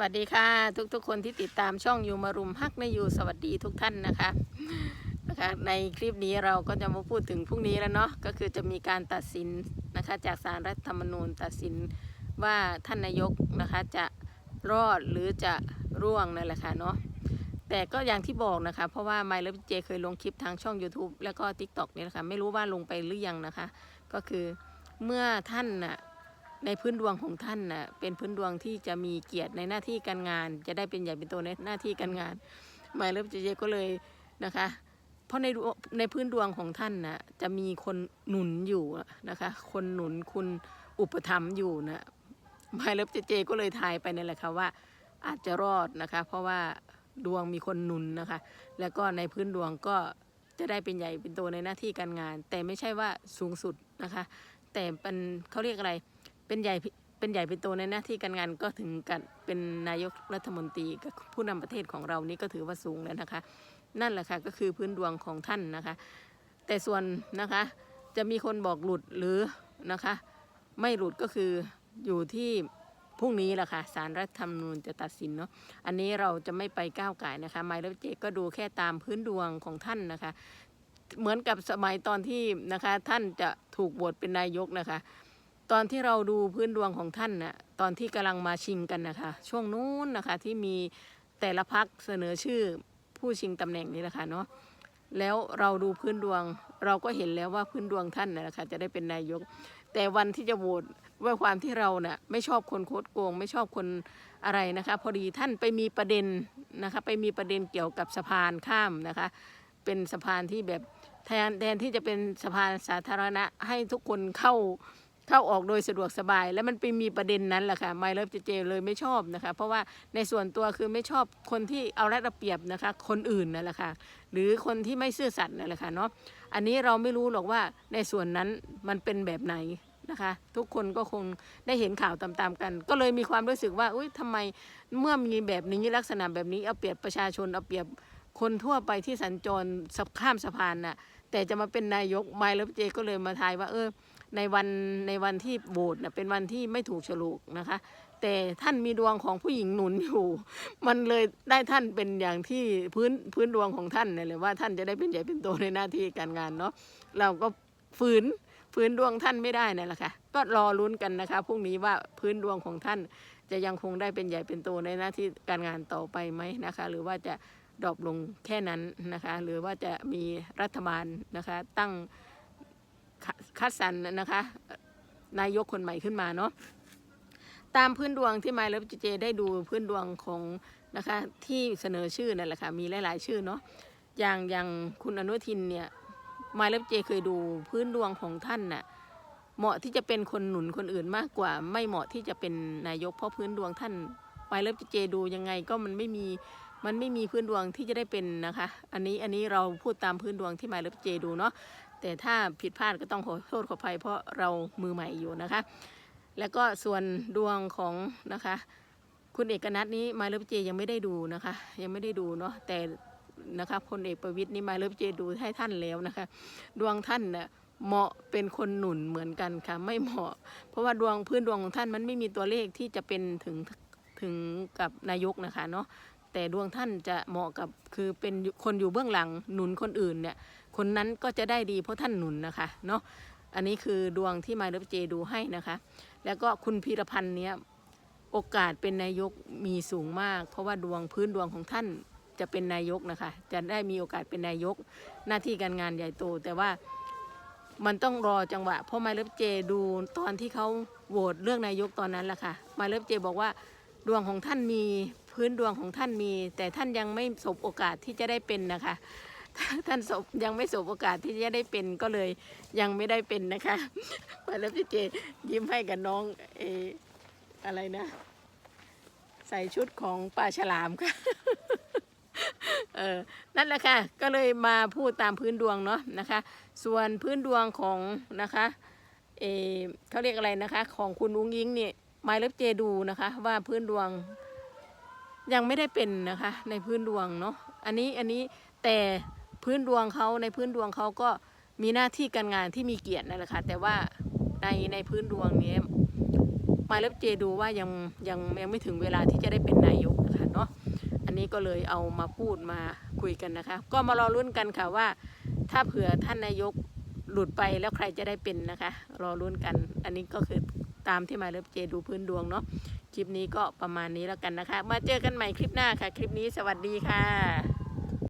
วัสดีค่ะ ทุกๆคนที่ติดตามช่องยูมารุมฮักในยูสวัสดีทุกท่านนะคะนะคะในคลิปนี้เราก็จะมาพูดถึงพรุ่งนี้แล้วเนาะก็คือจะมีการตัดสินนะคะจากสารรัฐธรรมนูญตัดสินว่าท่านนายกนะคะจะรอดหรือจะร่วงนั่นแหละค่ะเนาะแต่ก็อย่างที่บอกนะคะ เพราะว่าไมล์เลฟเจเคยลงคลิปทางช่อง YouTube แล้วก็ TikTok เนี่ยนะคะไม่รู้ว่าลงไปหรือยังนะคะ ก็คือเมื่อท่านน่ะ ในพื้นดวงของท่านน่ะเป็นพื้นดวงที่จะมีเกียรติในหน้าที่การงาน จะได้เป็นใหญ่เป็นโตในหน้าที่การงานหมายเลิฟเจเจก็เลยนะคะ เพราะในในพื้นดวงของท่านน่ะจะมีคนหนุนอยู่นะคะ คนหนุนคุณอุปถัมภ์อยู่นะหมายเลิฟเจเจก็เลยทายไปนั่นแหละค่ะว่าอาจจะรอดนะคะ เพราะว่าดวงมีคนหนุนนะคะ แล้วก็ในพื้นดวงก็จะได้เป็นใหญ่เป็นโตในหน้าที่การงาน แต่ไม่ใช่ว่าสูงสุดนะคะ แต่เป็นเขาเรียกอะไร เป็นใหญ่เป็นใหญ่เป็นโตในหน้าที่การงานก็ถึงกับเป็นนายกรัฐมนตรีกับผู้นำประเทศของเรานี่ก็ถือว่าสูงแล้วนะคะ นั่นแหละค่ะก็คือพื้นดวงของท่านนะคะ แต่ส่วนนะคะจะมีคนบอกหลุดหรือนะคะ ไม่หลุดก็คืออยู่ที่พรุ่งนี้แหละค่ะสารรัฐธรรมนูญจะตัดสินเนาะอันนี้เราจะไม่ไปก้าวไก่นะคะไมล์เลเจก็ดูแค่ตามพื้นดวงของท่านนะคะ เหมือนกับสมัยตอนที่นะคะท่านจะถูกโหวตเป็นนายกนะคะ ตอนที่เราดูพื้นดวงของท่านน่ะตอนที่กำลังมาชิงกันนะคะ ช่วงนู้นนะคะที่มีแต่ละพักเสนอชื่อผู้ชิงตำแหน่งนี้แหละค่ะเนาะแล้วเราดูพื้นดวงเราก็เห็นแล้วว่าพื้นดวงท่านน่ะนะคะจะได้เป็นนายก แต่วันที่จะโหวตด้วยความที่เราเน่ะไม่ชอบคนโคดโกง ไม่ชอบคนอะไรนะคะ พอดีท่านไปมีประเด็นนะคะ ไปมีประเด็นเกี่ยวกับสะพานข้ามนะคะ เป็นสะพานที่แบบแทนแทนที่จะเป็นสะพานสาธารณะให้ทุกคนเข้า เข้าออกโดยสะดวกสบาย แล้วมันไปมีประเด็นนั้นแหละค่ะไมเลิฟเจเจเลยไม่ชอบนะคะ เพราะว่าในส่วนตัวคือไม่ชอบคนที่เอารัดเอาเปรียบนะคะ คนอื่นนั่นแหละค่ะหรือคนที่ไม่ซื่อสัตย์นั่นแหละค่ะเนาะอันนี้เราไม่รู้หรอกว่าในส่วนนั้นมันเป็นแบบไหนนะคะทุกคนก็คงได้เห็นข่าวตามๆกัน ก็เลยมีความรู้สึกว่าอุ้ยทำไมเมื่อมีแบบนี้ลักษณะแบบนี้เอาเปรียบประชาชนเอาเปรียบคนทั่วไปที่สัญจรข้ามสะพานน่ะแต่จะมาเป็นนายกไมเลิฟเจก็เลยมาทายว่าเออ ในวันในวันที่โหวตน่ะเป็นวันที่ไม่ถูกฉลุกนะคะ แต่ท่านมีดวงของผู้หญิงหนุนอยู่ มันเลยได้ท่านเป็นอย่างที่พื้นพื้นดวงของท่านเนี่ยเลยว่าท่านจะได้เป็นใหญ่เป็นโตในหน้าที่การงานเนาะเราก็ฝืนฝืนดวงท่านไม่ได้นั่นแหละค่ะก็รอลุ้นกันนะคะพรุ่งนี้ว่าพื้นดวงของท่านจะยังคงได้เป็นใหญ่เป็นโตในหน้าที่การงานต่อไปไหมนะคะ หรือว่าจะดรอปลงแค่นั้นนะคะ หรือว่าจะมีรัฐบาลนะคะตั้ง คัดสรรนะคะ นายกคนใหม่ขึ้นมาเนาะตามพื้นดวงที่ไมล์เลฟเจได้ดูพื้นดวงของนะคะที่เสนอชื่อนั่นแหละค่ะมีหลาย ๆ ชื่อเนาะอย่างอย่างคุณอนุทินเนี่ยไมล์เลฟเจเคยดูพื้นดวงของท่านน่ะเหมาะที่จะเป็นคนหนุนคนอื่นมากกว่า ไม่เหมาะที่จะเป็นนายกเพราะพื้นดวงท่านไมล์เลฟเจดูยังไงก็มันไม่มีมันไม่มีพื้นดวงที่จะได้เป็นนะคะ อันนี้อันนี้เราพูดตามพื้นดวงที่ไมล์เลฟเจดูเนาะ แต่ถ้าผิดพลาดก็ต้องขอโทษขออภัยเพราะเรามือใหม่อยู่นะคะ แล้วก็ส่วนดวงของนะคะ คุณเอกนัทนี้มาเลฟเจยังไม่ได้ดูนะคะ ยังไม่ได้ดูเนาะแต่นะคะพลเอกประวิตยนี่มาเลฟเจดูให้ท่านแล้วนะคะ ดวงท่านเน่ะเหมาะเป็นคนหนุนเหมือนกันค่ะ ไม่เหมาะ เพราะว่าดวงพื้นดวงของท่านมันไม่มีตัวเลขที่จะเป็นถึงถึงกับนายกนะคะเนาะแต่ดวงท่านจะเหมาะกับคือเป็นคนอยู่เบื้องหลังหนุนคนอื่นเนี่ย คนนั้นก็จะได้ดีเพราะท่านหนุนนะคะเนาะอันนี้คือดวงที่มาเลฟเจดูให้นะคะ แล้วก็คุณพีรพันธ์เนี้ยโอกาสเป็นนายกมีสูงมาก เพราะว่าดวงพื้นดวงของท่านจะเป็นนายกนะคะ จะได้มีโอกาสเป็นนายกหน้าที่การงานใหญ่โต แต่ว่ามันต้องรอจังหวะ เพราะมาเลฟเจดูตอนที่เขาโหวตเลือกนายกตอนนั้นแหละค่ะมาเลฟเจบอกว่าดวงของท่านมีพื้นดวงของท่านมี แต่ท่านยังไม่สบโอกาสที่จะได้เป็นนะคะ ท่านสบยังไม่สบโอกาสที่จะได้เป็นก็เลยยังไม่ได้เป็นนะคะมาแล้วพี่เจยิ้มให้กับน้องเออะไรนะ ใส่ชุดของปลาฉลามค่ะเออนั่นแหละค่ะ ก็เลยมาพูดตามพื้นดวงเนาะนะคะ ส่วนพื้นดวงของนะคะเออเขาเรียกอะไรนะคะ ของคุณอุ้งยิงเนี่ยไมล์เล็บเจดูนะคะ ว่าพื้นดวงยังไม่ได้เป็นนะคะ ในพื้นดวงเนาะอันนี้อันนี้แต่ พื้นดวงเขาในพื้นดวงเขาก็มีหน้าที่การงานที่มีเกียรตินั่นแหละค่ะแต่ว่าในในพื้นดวงนี้มาเล็บเจดูว่ายังยังยังไม่ถึงเวลาที่จะได้เป็นนายกนะคะเนาะอันนี้ก็เลยเอามาพูดมาคุยกันนะคะ ก็มารอลุ้นกันค่ะว่า ถ้าเผื่อท่านนายกหลุดไปแล้วใครจะได้เป็นนะคะ รอลุ้นกัน อันนี้ก็คือตามที่มาเล็บเจดูพื้นดวงเนาะคลิปนี้ก็ประมาณนี้แล้วกันนะคะ มาเจอกันใหม่คลิปหน้าค่ะ คลิปนี้สวัสดีค่ะ